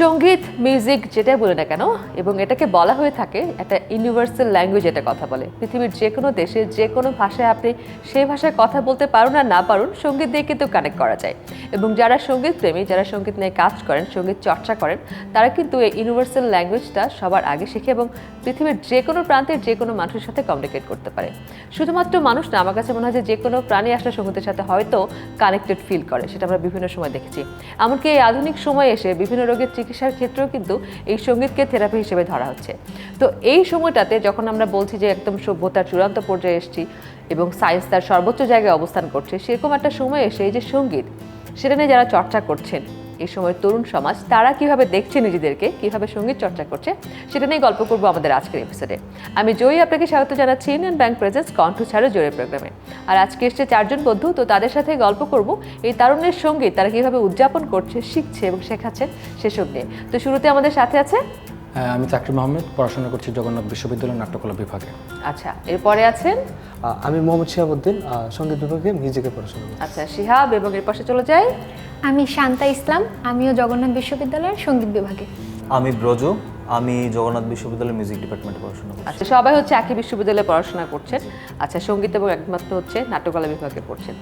সংগীত মিউজিক যেটাই বলে না কেন, এবং এটাকে বলা হয়ে থাকে একটা ইউনিভার্সাল ল্যাঙ্গুয়েজ এটা কথা বলে। পৃথিবীর যে কোনো দেশে, যে কোনো ভাষায় আপনি সেই ভাষায় কথা বলতে পারুন আর না পারুন, সংগীত দিয়ে কিন্তু কানেক্ট করা যায়। এবং যারা সংগীত প্রেমী, যারা সংগীত নিয়ে কাজ করেন, সংগীত চর্চা করেন, তারা কিন্তু এই ইউনিভার্সাল ল্যাঙ্গুয়েজটা সবার আগে শিখে এবং পৃথিবীর যে কোনো প্রান্তের যে কোনো মানুষের সাথে কমিউনিকেট করতে পারে। শুধুমাত্র মানুষ না, আমার কাছে মনে হয় যে যে কোনো প্রাণী আসলে সঙ্গীতের সাথে হয়তো কানেক্টেড ফিল করে, সেটা আমরা বিভিন্ন সময় দেখেছি। এমনকি এই আধুনিক সময়ে এসে বিভিন্ন রোগের চিকিৎসার ক্ষেত্রেও কিন্তু এই সঙ্গীতকে থেরাপি হিসেবে ধরা হচ্ছে। তো এই সময়টাতে যখন আমরা বলছি যে একদম সভ্যতার চূড়ান্ত পর্যায়ে এসেছি এবং সায়েন্স তার সর্বোচ্চ জায়গায় অবস্থান করছে, সেরকম একটা সময় এসে এই যে সংগীত, সেটা নিয়ে যারা চর্চা করছেন এই সময় তরুণ সমাজ তারা কীভাবে দেখছে নিজেদেরকে কীভাবে সংগীত চর্চা করছে সেটা নিয়ে গল্প করব আমাদের আজকের এপিসোডে আমি জয়ী আপনাকে স্বাগত জানাচ্ছি ইউনিয়ন ব্যাংক প্রেজেন্স কণ্ঠ ছাড়ো জোরে প্রোগ্রামে আর আজকে এসছে চারজন বন্ধু তো তাদের সাথে গল্প করব এই তারুণ্যের সংগীত তারা কীভাবে উদযাপন করছে শিখছে এবং শেখাচ্ছেন সেসব নিয়ে। তো শুরুতে আমাদের সাথে আছে? হ্যাঁ, আমি চাকরি মোহাম্মদ পড়াশোনা করছি জগন্নাথ বিশ্ববিদ্যালয় নাট্যকলা বিভাগে। আচ্ছা এরপরে আছেন? আমি মোহাম্মদ শিহাবুদ্দিন সংগীত বিভাগে মিউজিকে পড়াশোনা করি আচ্ছা শিহাব এবং এর পাশে চলে যাই। আমি শান্তা ইসলাম আমিও জগন্নাথ বিশ্ববিদ্যালয়ের সংগীত বিভাগে। আমি ব্রজ আমি জগন্নাথ বিশ্ববিদ্যালয়ের মিউজিক ডিপার্টমেন্টে পড়াশোনা করি আচ্ছা সবাই হচ্ছে একই বিশ্ববিদ্যালয়ে পড়াশোনা করছেন। আচ্ছা সংগীত এবং একমাত্র হচ্ছে নাট্যকলা বিভাগে পড়ছেন।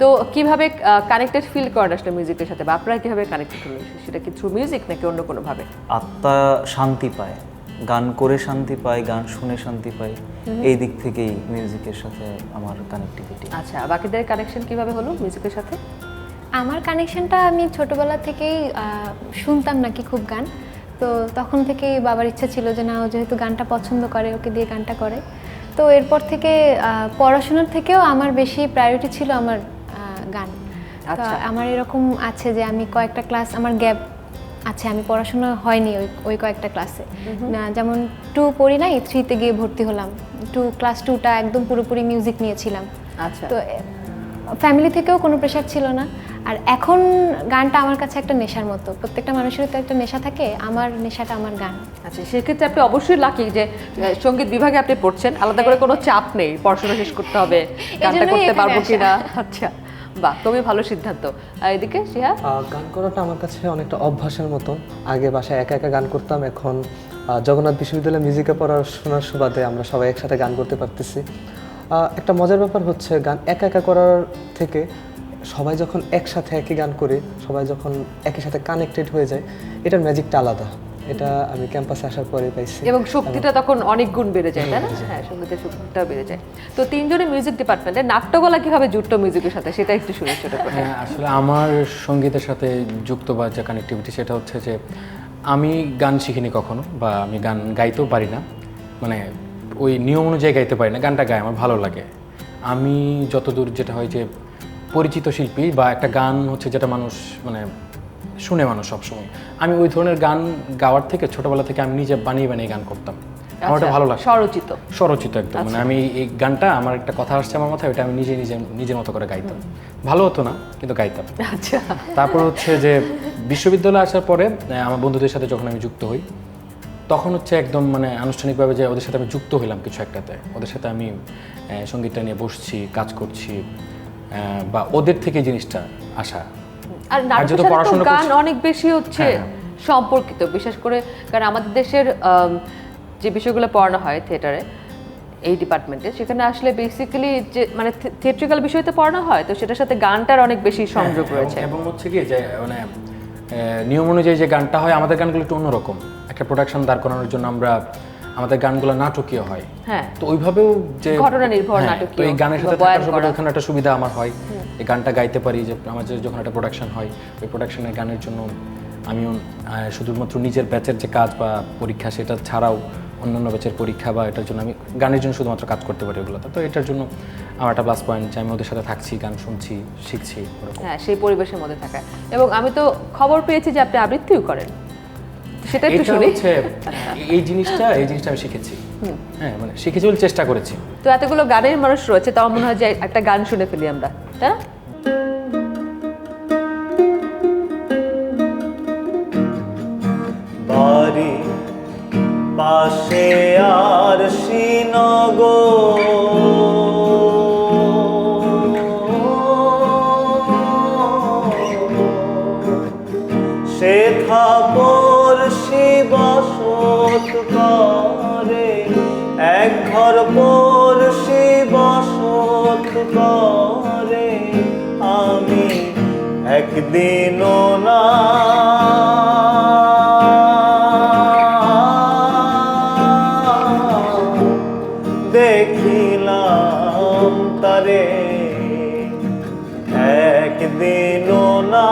তো কীভাবে কানেক্টেড ফিল করেন আসলে মিউজিকের সাথে? বা আপনারা কীভাবে কানেক্টেড হলেন সেটা কি থ্রু মিউজিক নাকি অন্য কোনোভাবে? আত্মা শান্তি পায়। গান করে শান্তি পায় গান শুনে শান্তি পায় এই দিক থেকেই মিউজিকের সাথে আমার কানেক্টিভিটি আচ্ছা বাকিদের কানেকশন কীভাবে হলো মিউজিকের সাথে? আমার কানেকশনটা আমি ছোটবেলা থেকেই শুনতাম নাকি খুব গান। তো তখন থেকেই বাবার ইচ্ছা ছিল যে না ও যেহেতু গানটা পছন্দ করে ওকে দিয়ে গানটা করে। তো এরপর থেকে পড়াশোনার থেকেও আমার বেশি প্রায়োরিটি ছিল আমার গান। আচ্ছা। আমার এরকম আছে যে আমি কয়েকটা ক্লাস আমার গ্যাপ আছে আমি পড়াশোনা হয়নি ওই ওই কয়েকটা ক্লাসে যেমন টু পড়ি নাই থ্রিতে গিয়ে ভর্তি হলাম। টু ক্লাস টুটা একদম পুরোপুরি মিউজিক নিয়েছিলাম। আচ্ছা। তো ফ্যামিলি থেকেও কোনো প্রেশার ছিল না। আর এখন গানটা আমার কাছে একটা নেশার মতো। প্রত্যেকটা মানুষের তো একটা নেশা থাকে আমার নেশাটা আমার গান। আচ্ছা সেক্ষেত্রে আপনি অবশ্যই লাকি যে সংগীত বিভাগে আপনি পড়ছেন আলাদা করে কোনো চাপ নেই পড়াশোনা শেষ করতে হবে গানটা করতে পারব কিনা। আচ্ছা। বাহ খুবই ভালো সিদ্ধান্ত। এদিকে আহ, গান করাটা আমার কাছে অনেকটা অভ্যাসের মতো। আগে বাসায় একা একা গান করতাম এখন জগন্নাথ বিশ্ববিদ্যালয়ে মিউজিকে পড়াশোনার সুবাদে আমরা সবাই একসাথে গান করতে পারতেছি। একটা মজার ব্যাপার হচ্ছে গান একা একা করার থেকে সবাই যখন একসাথে একই গান করে সবাই যখন একই সাথে কানেক্টেড হয়ে যায় এটার ম্যাজিকটা আলাদা। এটা আমি ক্যাম্পাসে আসার পরে পাইছি। এবং শক্তিটা তখন অনেক গুণ বেড়ে যায় তাই না? হ্যাঁ সঙ্গীতের শক্তিটা বেড়ে যায়। তো তিনজনের মিউজিক ডিপার্টমেন্টে নাট্যকলা কীভাবে জুটতো মিউজিকের সাথে সেটা একটু শুনে ছোট করে হ্যাঁ, আসলে আমার সঙ্গীতের সাথে যুক্ত বা যে কানেক্টিভিটি সেটা হচ্ছে যে আমি গান শিখিনি কখনো বা আমি গান গাইতেও পারি না। মানে ওই নিয়ম অনুযায়ী গাইতে পারি না গানটা গাই আমার ভালো লাগে। আমি যতদূর যেটা হয় যে পরিচিত শিল্পী বা একটা গান হচ্ছে যেটা মানুষ মানে শুনে মানুষ সবসময়। আমি ওই ধরনের গান গাওয়ার থেকে ছোটবেলা থেকে আমি নিজে বানিয়ে বানিয়ে গান করতাম। আমার ওটা আচ্ছা, ভালো লাগে স্বরচিত। স্বরচিত একদম। মানে আমি এই গানটা আমার একটা কথা আসছে আমার মাথায় ওটা আমি নিজে নিজে নিজের মতো করে গাইতাম। ভালো হতো না কিন্তু গাইতাম। আচ্ছা। তারপর হচ্ছে যে বিশ্ববিদ্যালয়ে আসার পরে আমার বন্ধুদের সাথে যখন আমি যুক্ত হই তখন হচ্ছে একদম মানে আনুষ্ঠানিকভাবে যে ওদের সাথে আমি যুক্ত হইলাম কিছু একটাতে। ওদের সাথে আমি সঙ্গীতটা নিয়ে বসছি কাজ করছি বা ওদের থেকে জিনিসটা আসা। আর নাটকের সাথে তো গান অনেক বেশি হচ্ছে হ্যাঁ। সম্পর্কিত বিশেষ করে কারণ আমাদের দেশের যে বিষয়গুলো পড়ানো হয় থিয়েটারে এই ডিপার্টমেন্টে সেখানে আসলে বেসিক্যালি যে মানে থিয়েট্রিক্যাল বিষয়তে পড়ানো হয় তো সেটার সাথে গানটার অনেক বেশি সংযোগ হ্যাঁ, রয়েছে এবং- হচ্ছে কি যে মানে নিয়ম অনুযায়ী যে গানটা হয় আমাদের গানগুলো একটু অন্যরকম একটা প্রোডাকশন দাঁড় করানোর জন্য আমরা আমাদের গানগুলো নাটকীয় হয়। হ্যাঁ। তো ওইভাবেও যে ঘটনা নির্ভর হ্যাঁ, নাটকীয়। তো এই গানের সাথে থাকার করা। ওখানে একটা সুবিধা আমার হয়। এই গানটা গাইতে পারি যে আমাদের যখন একটা প্রোডাকশন হয় ওই প্রোডাকশনের গানের জন্য আমিও শুধুমাত্র নিজের ব্যাচের যে কাজ বা পরীক্ষা সেটা ছাড়াও অন্যান্য ব্যাচের পরীক্ষা বা এটার জন্য আমি গানের জন্য শুধুমাত্র কাজ করতে পারি ওগুলোতে। তো এটার জন্য আমার একটা প্লাস পয়েন্ট যে আমি ওদের সাথে থাকছি গান শুনছি শিখছি হ্যাঁ সেই পরিবেশের মধ্যে থাকা এবং আমি তো খবর পেয়েছি যে আপনি আবৃত্তিও করেন। সেটা একটু শুনি। হচ্ছে এই জিনিসটা এই জিনিসটা আমি শিখেছি। হ্যাঁ মানে শিখেছি বলে চেষ্টা করেছি। তো এতগুলো গানের মানুষ রয়েছে তাও মনে হয় যে একটা গান শুনে ফেলি আমরা হ্যাঁ বাড়ি পাশে আর শ্রীনগর একদিনও না। দেখিলাম তারে একদিনও না।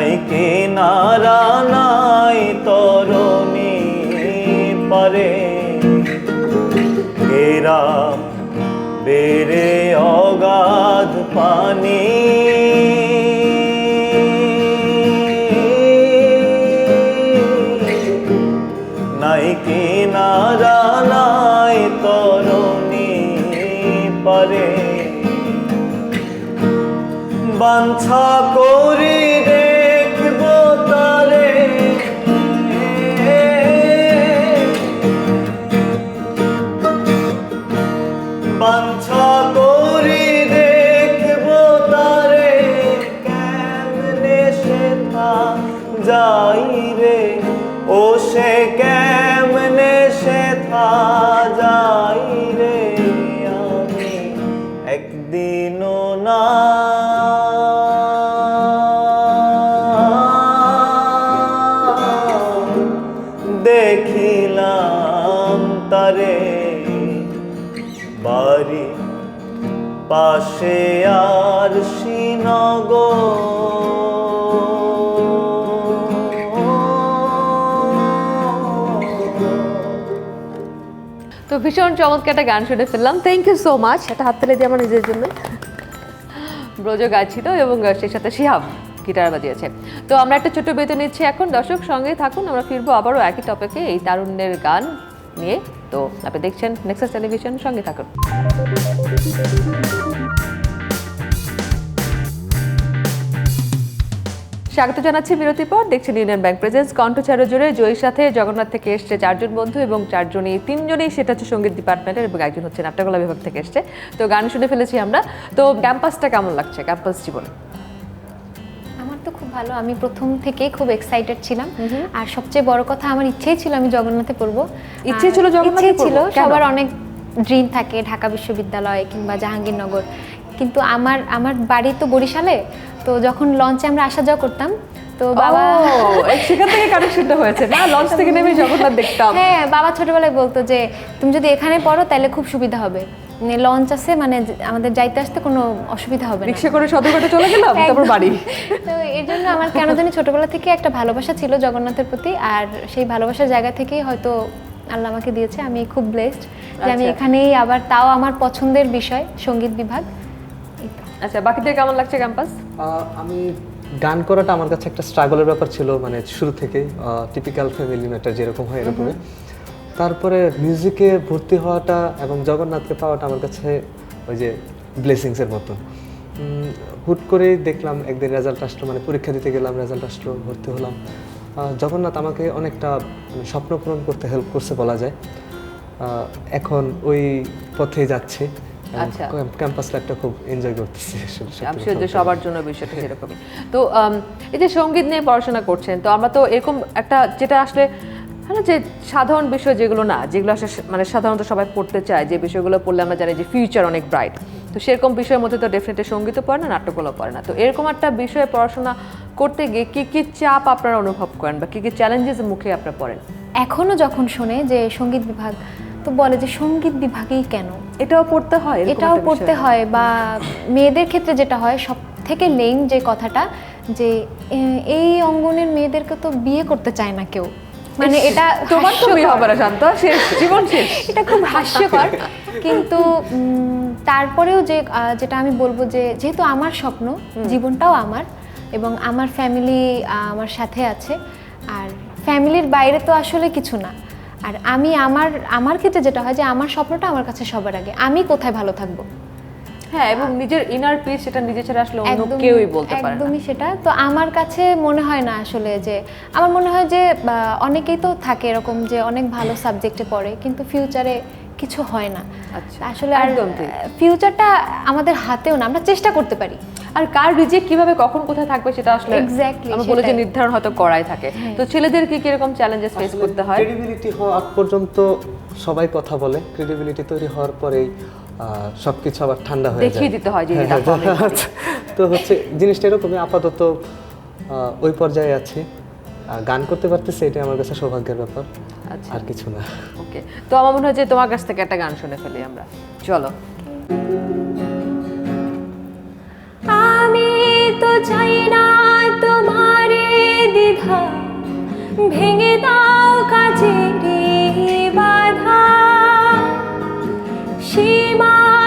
নাই কিনারা নাই তরণী পারে। ঘেরা বেড়ে অগাধ পানি। নাই কিনারা নাই তরণী পারে। বাঞ্ছা করি তো ভীষণ চমৎকার একটা গান শুনে ফেললাম। থ্যাংক ইউ সো মাচ একটা হাততালি দিয়ে আমার নিজের জন্য। ব্রজ গাইছিল এবং সেই সাথে শিহাব গিটার বাজিয়েছে। তো আমরা একটা ছোট বেতন নিচ্ছি এখন। দর্শক, সঙ্গে থাকুন। আমরা ফিরবো আবারও একই টপিকে এই তারুণ্যের গান নিয়ে। তো আপনি দেখছেন নেক্সাস টেলিভিশন সঙ্গে থাকুন। স্বাগত জানাচ্ছি বিরতির পর। দেখছেন ইউনিয়ন ব্যাংক প্রেজেন্স কণ্ঠচার জুড়ে জয়ীর সাথে জগন্নাথ থেকে এসছে চারজন বন্ধু এবং চারজনই তিনজনই সেটা হচ্ছে সংগীত ডিপার্টমেন্টের এবং একজন হচ্ছে নাট্যকলা বিভাগ থেকে এসছে। তো গান শুনে ফেলেছি আমরা। তো ক্যাম্পাসটা কেমন লাগছে? ক্যাম্পাস জীবনে? তো খুব ভালো। আমি প্রথম থেকেই খুব এক্সাইটেড ছিলাম। আর সবচেয়ে বড় কথা আমার ইচ্ছেই ছিল আমি জগন্নাথে পড়ব। ইচ্ছে ছিল জগন্নাথে ছিল সবার অনেক ড্রিম থাকে ঢাকা বিশ্ববিদ্যালয় কিংবা জাহাঙ্গীরনগর। কিন্তু আমার আমার বাড়ি তো বরিশালে তো যখন লঞ্চে আমরা আসা যাওয়া করতাম তো বাবা সেখান থেকে কানেকশনটা হয়েছে না? লঞ্চ থেকে নেমে জগন্নাথ দেখতাম হ্যাঁ বাবা ছোটবেলায় বলতো যে তুমি যদি এখানে পড়ো তাহলে খুব সুবিধা হবে। মানে লঞ্চ আছে মানে আমাদের যাইতে আসতে কোনো অসুবিধা হবে না। রিক্সা করে সদরঘাটে চলে গেলাম তারপর বাড়ি। তো এর জন্য আমার কেন জানি ছোটবেলা থেকে একটা ভালোবাসা ছিল জগন্নাথের প্রতি আর সেই ভালোবাসার জায়গা থেকেই হয়তো আল্লাহ আমাকে দিয়েছে। আমি খুব ব্লেসড যে আমি আচ্ছা। এখানেই আবার তাও আমার পছন্দের বিষয় সংগীত বিভাগ। আচ্ছা বাকিদের কেমন লাগছে ক্যাম্পাস আমি গান করাটা আমার কাছে একটা স্ট্রাগলের ব্যাপার ছিল মানে শুরু থেকে টিপিক্যাল ফ্যামিলি ম্যাটার যেরকম হয় এরকমই। তারপরে মিউজিকে ভর্তি হওয়াটা এবং জগন্নাথকে পাওয়াটা আমার কাছে ওই যে ব্লেসিংসের মতো উম, হুট করেই দেখলাম একদিন রেজাল্ট আসলো মানে পরীক্ষা দিতে গেলাম রেজাল্ট আসলো ভর্তি হলাম। জগন্নাথ আমাকে অনেকটা মানে স্বপ্ন পূরণ করতে হেল্প করছে বলা যায়। এখন ওই পথে যাচ্ছে। আচ্ছা। ক্যাম্পাস লাইফটা খুব এনজয় করতেছি আমি শিওর যে সবার জন্য বিষয়টা সেরকমই। তো এই যে সংগীত নিয়ে পড়াশোনা করছেন তো আমরা তো এরকম একটা যেটা আসলে হয় না যে সাধারণ বিষয় যেগুলো না যেগুলো আসলে মানে সাধারণত সবাই পড়তে চায় যে বিষয়গুলো পড়লে আমরা জানি যে ফিউচার অনেক ব্রাইট তো সেরকম বিষয়ের মধ্যে তো ডেফিনেটলি সঙ্গীতও পড়ে না নাটকগুলো পড়ে না। তো এরকম একটা বিষয়ে পড়াশোনা করতে গিয়ে কী কী চাপ আপনারা অনুভব করেন বা কী কী চ্যালেঞ্জেসের মুখে আপনারা পড়েন? এখনও যখন শুনে যে সংগীত বিভাগ তো বলে যে সংগীত বিভাগেই কেন? এটাও পড়তে হয় এটাও পড়তে হয় বা মেয়েদের ক্ষেত্রে যেটা হয় সব থেকে লেম যে কথাটা যে এই অঙ্গনের মেয়েদেরকে তো বিয়ে করতে চায় না কেউ। মানে এটা তোমার তো বিয়ে হবে না শান্ত শেষ জীবন শেষ। এটা খুব হাস্যকর। কিন্তু তারপরেও যে যেটা আমি বলব যে যেহেতু আমার স্বপ্ন জীবনটাও আমার এবং আমার ফ্যামিলি আমার সাথে আছে আর ফ্যামিলির বাইরে তো আসলে কিছু না। আর আমি আমার আমার ক্ষেত্রে যেটা হয় যে আমার স্বপ্নটা আমার কাছে সবার আগে। আমি কোথায় ভালো থাকব? হ্যাঁ এবং নিজের ইনার পিস সেটা নিজে ছাড়া আসলে অন্য কেউই বলতে পারে একদমই সেটা। তো আমার কাছে মনে হয় না আসলে যে আমার মনে হয় যে অনেকেই তো থাকে এরকম যে অনেক ভালো সাবজেক্টে পড়ে কিন্তু ফিউচারে কিছু হয় না। আচ্ছা, আসলে আর ফিউচারটা আমাদের হাতেও না আমরা চেষ্টা করতে পারি। আর কার রিজেক্ট কীভাবে কখন কোথায় থাকবে সেটা আসলে Exactly, আমরা বলে যে হ্যাঁ। নির্ধারণ হয়তো করাই থাকে। তো ছেলেদের কি কীরকম চ্যালেঞ্জেস ফেস করতে হয়? ক্রেডিবিলিটি হওয়া আগ পর্যন্ত সবাই কথা বলে। ক্রেডিবিলিটি তৈরি হওয়ার পরেই সবকিছু আবার ঠান্ডা হয়ে যায়। দেখিয়ে দিতে হয় যে হ্যাঁ, হ্যাঁ। তো হচ্ছে জিনিসটা এরকমই। আপাতত ওই পর্যায়ে আছি। গান করতে পারতেছি এটাই আমার কাছে সৌভাগ্যের ব্যাপার। আচ্ছা। আর কিছু না। ওকে। তো আমার মনে হয় যে তোমার কাছ থেকে একটা গান শুনে ফেলি আমরা। চলো। আমি তো চাই না তোমার দ্বিধা। ভেঙে দাও কাজের বাধা। সীমার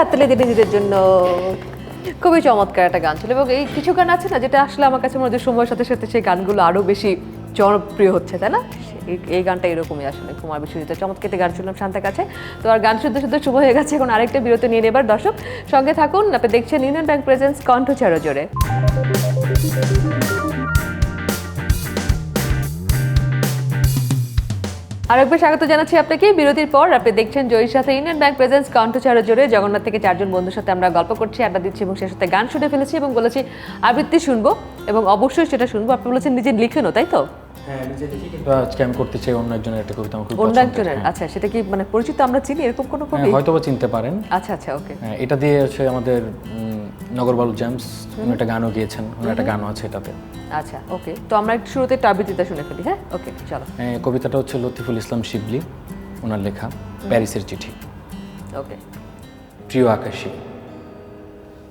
একটা দিতে নিজের জন্য খুবই চমৎকার একটা গান ছিল। এবং এই কিছু গান আছে না যেটা আসলে আমার কাছে মনে হয় সময়ের সাথে সাথে সেই গানগুলো আরও বেশি জনপ্রিয় হচ্ছে, তাই না? এই- গানটা এরকমই আসলে কুমার বিশ্বজিৎ। চমৎকার একটি গান শুনলাম শান্তার কাছে। তো আর গান শুনতে শুনতে শুভ হয়ে গেছে। এখন আরেকটা বিরতি নিয়ে নেবার। দর্শক, সঙ্গে থাকুন। আপনি দেখছেন ইউনিয়ন ব্যাংক প্রেজেন্স কণ্ঠ চারো জোরে। আরেকবার স্বাগত জানাচ্ছি আপনাকে। বিরতির পর আপনি দেখছেন জয়ীর সাথে ইন্ডিয়ান ব্যাংক প্রেজেন্স কণ্ঠচার জোরে জগন্নাথ থেকে চারজন বন্ধুর সাথে আমরা গল্প করছি আড্ডা দিচ্ছি এবং সে সাথে গান শুনে ফেলেছি এবং বলেছি আবৃত্তি শুনব এবং অবশ্যই সেটা শুনব। আপনি বলেছেন নিজে লিখেনও তাই তো? হ্যাঁ নিজে আজকে আমি করতে চাই অন্য একজনের একটা কবিতা আমার খুব অন্য একজনের হ্যাঁ। আচ্ছা সেটা কি মানে পরিচিত আমরা চিনি এরকম কোনো কবি? হ্যাঁ, হয়তো বা চিনতে পারেন। আচ্ছা আচ্ছা ওকে। হ্যাঁ, এটা দিয়ে হচ্ছে আমাদের নগরবাবু জেমস উনি একটা গানও গিয়েছেন ওনার একটা গানও আছে এটাতে। আচ্ছা ওকে। তো আমরা একটু শুরুতে একটু আবৃত্তিটা শুনে ফেলি হ্যাঁ? ওকে চলো। কবিতাটা হচ্ছে লতিফুল ইসলাম শিবলি ওনার লেখা প্যারিসের চিঠি। ওকে। প্রিয় আকাশী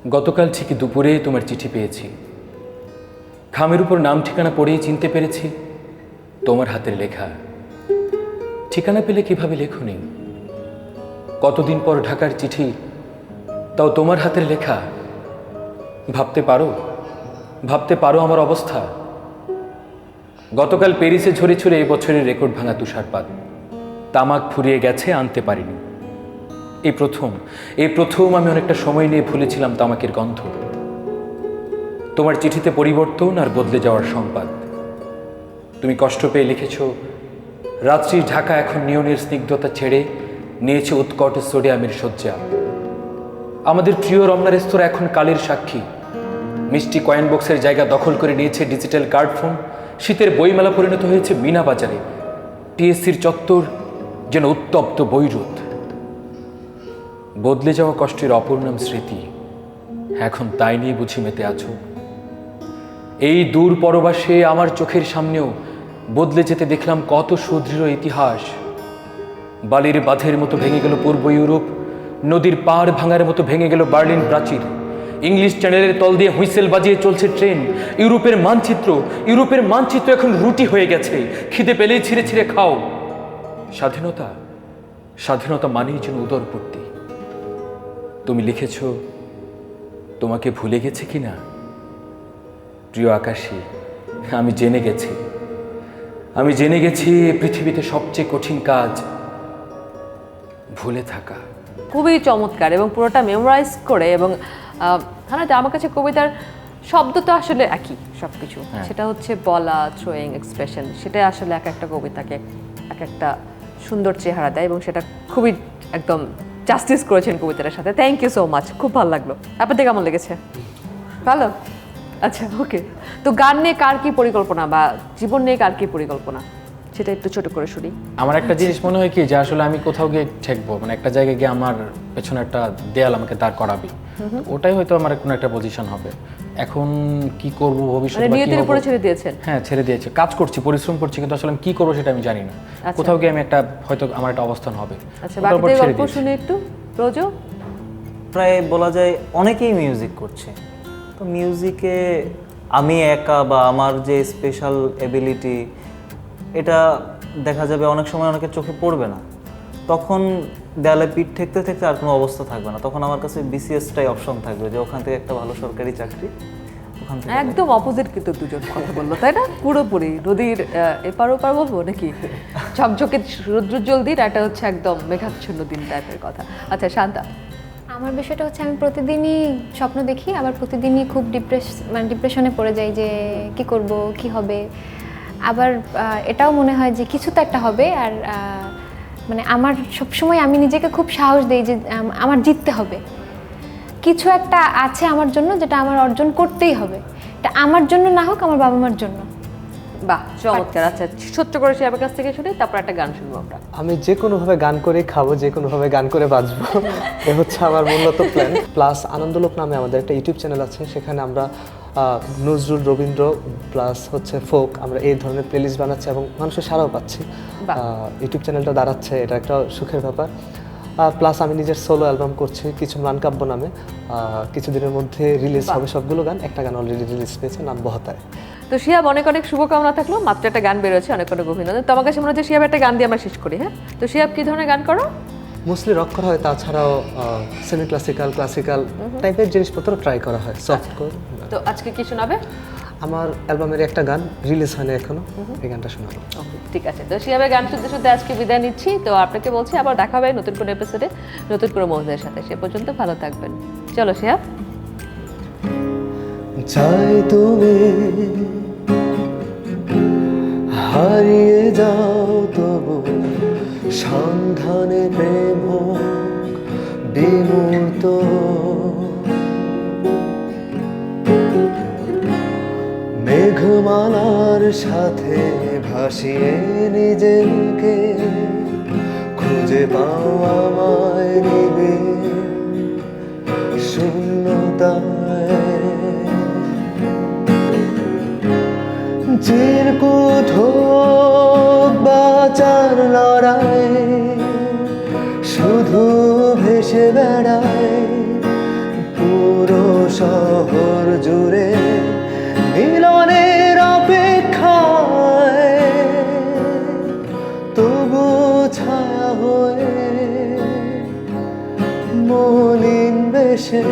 গতকাল ঠিকই দুপুরে তোমার চিঠি পেয়েছি। খামের উপর নাম ঠিকানা পড়েই চিনতে পেরেছি। তোমার হাতের লেখা। ঠিকানা পেলে কীভাবে লেখনি? কতদিন পর ঢাকার চিঠি তাও তোমার হাতের লেখা। ভাবতে পারো? ভাবতে পারো আমার অবস্থা? গতকাল প্যারিসে ঝরে ঝরে এই বছরের রেকর্ড ভাঙা তুষারপাত। তামাক ফুরিয়ে গেছে, আনতে পারিনি। এই প্রথম এই প্রথম আমি অনেকটা সময় নিয়ে ভুলেছিলাম তামাকের গন্ধ। তোমার চিঠিতে পরিবর্তন আর বদলে যাওয়ার সংবাদ। তুমি কষ্ট পেয়ে লিখেছ রাত্রির ঢাকা এখন নিয়নের স্নিগ্ধতা ছেড়ে নিয়েছে উৎকট সোডিয়ামের শয্যা। আমাদের প্রিয় রমনা রেস্তোরাঁ এখন কালের সাক্ষী। মিষ্টি কয়েন বক্সের জায়গা দখল করে নিয়েছে ডিজিটাল কার্ড ফোন শীতের বইমেলা পরিণত হয়েছে মিনা বাজারে। টিএসসির চত্বর যেন উত্তপ্ত বৈরুত। বদলে যাওয়া কষ্টের অপর নাম স্মৃতি। এখন তাই নিয়ে বুঝি মেতে আছো। এই দূর পরবাসে আমার চোখের সামনেও বদলে যেতে দেখলাম কত সুদৃঢ় ইতিহাস। বালির বাঁধের মতো ভেঙে গেল পূর্ব ইউরোপ। নদীর পাড় ভাঙার মতো ভেঙে গেল বার্লিন প্রাচীর। ইংলিশ চ্যানেলের তল দিয়ে হুইসেল বাজিয়ে চলছে ট্রেন। ইউরোপের মানচিত্র ইউরোপের মানচিত্র এখন রুটি হয়ে গেছে। খিদে পেলেই ছিঁড়ে ছিঁড়ে খাও। স্বাধীনতা স্বাধীনতা মানেই যেন উদরপূর্তি তুমি লিখেছ, তোমাকে ভুলে গেছে কি না প্রিয় আকাশী, আমি জেনে গেছি। আমি জেনে গেছি, পৃথিবীতে সবচেয়ে কঠিন কাজ ভুলে থাকা। খুবই চমৎকার এবং পুরোটা মেমোরাইজ করে এবং হ্যাঁ আমার কাছে কবিতার শব্দ তো আসলে একই সব কিছু সেটা হচ্ছে বলা থ্রোয়িং এক্সপ্রেশন সেটাই আসলে এক একটা কবিতাকে এক একটা সুন্দর চেহারা দেয় এবং সেটা খুবই একদম জাস্টিস করেছেন কবিতাটার সাথে। থ্যাংক ইউ সো মাচ খুব ভালো লাগল। আপনাদের কেমন লেগেছে? ভালো? আচ্ছা ওকে তো গান নিয়ে কার কি পরিকল্পনা বা জীবন নিয়ে কার কি পরিকল্পনা? সেটা একটু ছোট করে শুনি। আমার একটা জিনিস মনে হয় কি যে আসলে আমি কোথাও গিয়ে ঠেকবো মানে একটা জায়গায় গিয়ে আমার পেছনে একটা দেয়াল আমাকে দাঁড় করাবে ওটাই হয়তো আমার কোনো একটা পজিশন হবে। এখন কি করব ভবিষ্যতে মানে নিয়তির উপরে ছেড়ে দিয়েছেন? হ্যাঁ ছেড়ে দিয়েছে। কাজ করছি পরিশ্রম করছি কিন্তু আসলে আমি কি করব সেটা আমি জানি না। কোথাও গিয়ে আমি একটা হয়তো আমার একটা অবস্থান হবে। আচ্ছা ছেড়ে গল্প শুনে একটু। রোজো প্রায় বলা যায় অনেকেই মিউজিক করছে। তো মিউজিকে আমি একা বা আমার যে স্পেশাল এবিলিটি এটা দেখা যাবে অনেক সময় অনেকের চোখে পড়বে না। তখন দেয়ালে পিঠ ঠেকতে ঠেকতে আর কোনো অবস্থা থাকবে না। তখন আমার কাছে বিসিএসটাই অপশন থাকবে যে ওখান থেকে একটা ভালো সরকারি চাকরি ওখান থেকে একদম অপোজিট কিন্তু দুজন কথা বলল তাই না? পুরোপুরি নদীর আহ, এপার ওপার বলব নাকি? ঝকঝকে রুদ্রোজ্জ্বল দিন একটা হচ্ছে একদম মেঘাচ্ছন্ন দিন টাইপের কথা। আচ্ছা শান্তা। আমার বিষয়টা হচ্ছে আমি প্রতিদিনই স্বপ্ন দেখি আবার প্রতিদিনই খুব ডিপ্রেস মানে ডিপ্রেশনে পড়ে যাই যে কি করব কি হবে? আবার এটাও মনে হয় যে কিছু তো একটা হবে আর আহ, মানে আমার সবসময় আমি নিজেকে খুব সাহস দিই যে আমার জিততে হবে। কিছু একটা আছে আমার জন্য যেটা আমার অর্জন করতেই হবে। এটা আমার জন্য না হোক আমার বাবা মার জন্য। বাহ চমৎকার। আচ্ছা ছোট্ট করে শিয়াবের কাছ থেকে শুনি তারপর একটা গান শুনব আমরা। আমি যে কোনোভাবে গান করেই খাব যে কোনোভাবে গান করে বাঁচবো এ হচ্ছে আমার মূলত প্ল্যান প্লাস আনন্দলোক নামে আমাদের একটা ইউটিউব চ্যানেল আছে সেখানে আমরা নজরুল রবীন্দ্র প্লাস হচ্ছে ফোক আমরা এই ধরনের প্লেলিস্ট বানাচ্ছি এবং মানুষের সারাও পাচ্ছি। ইউটিউব চ্যানেলটা দাঁড়াচ্ছে এটা একটা সুখের ব্যাপার। প্লাস আমি নিজের সোলো অ্যালবাম করছি কিছু মানকাব্য নামে। কিছুদিনের মধ্যে রিলিজ হবে সবগুলো গান একটা গান অলরেডি রিলিজ পেয়েছে নাম বহতায়। তো শিয়াব অনেক অনেক শুভকামনা থাকল মাত্র একটা গান বেরোচ্ছে অনেক অনেক অভিনন্দন। তো আমার কাছে মনে হচ্ছে শিয়াব একটা গান দিয়ে আমরা শেষ করি হ্যাঁ? তো শিয়াব কি ধরনের গান করো? মোস্টলি রক করা হয় তাছাড়াও সেমি ক্লাসিক্যাল ক্লাসিক্যাল টাইপের জিনিসপত্র ট্রাই করা হয় সফট করে তো আজকে কি শোনাবে? আমার অ্যালবামের একটা গান রিলিজ হয়নি এখনও এই গানটা শোনাবো। ঠিক আছে। তো শিয়াবের গান শুনতে শুনতে আজকে বিদায় নিচ্ছি। তো আপনাকে বলছি আবার দেখা হবে নতুন কোনো এপিসোডে নতুন কোনো মহিলাদের সাথে। সে পর্যন্ত ভালো থাকবেন। চলো শিয়াব। চাই তুমি হারিয়ে যাও। সন্ধানে প্রেম বিমূর্ত। মেঘমালার সাথে ভাসিয়ে নিজেকে খুঁজে পাও আমায় নিবে শূন্যতায়। চিরকুট বাঁচার লড়াই, শুধু ভেসে বেড়ায় পুরো শহর জুড়ে মিলনের অপেক্ষায়, তবু ছায়া হয়ে মলিন বেশে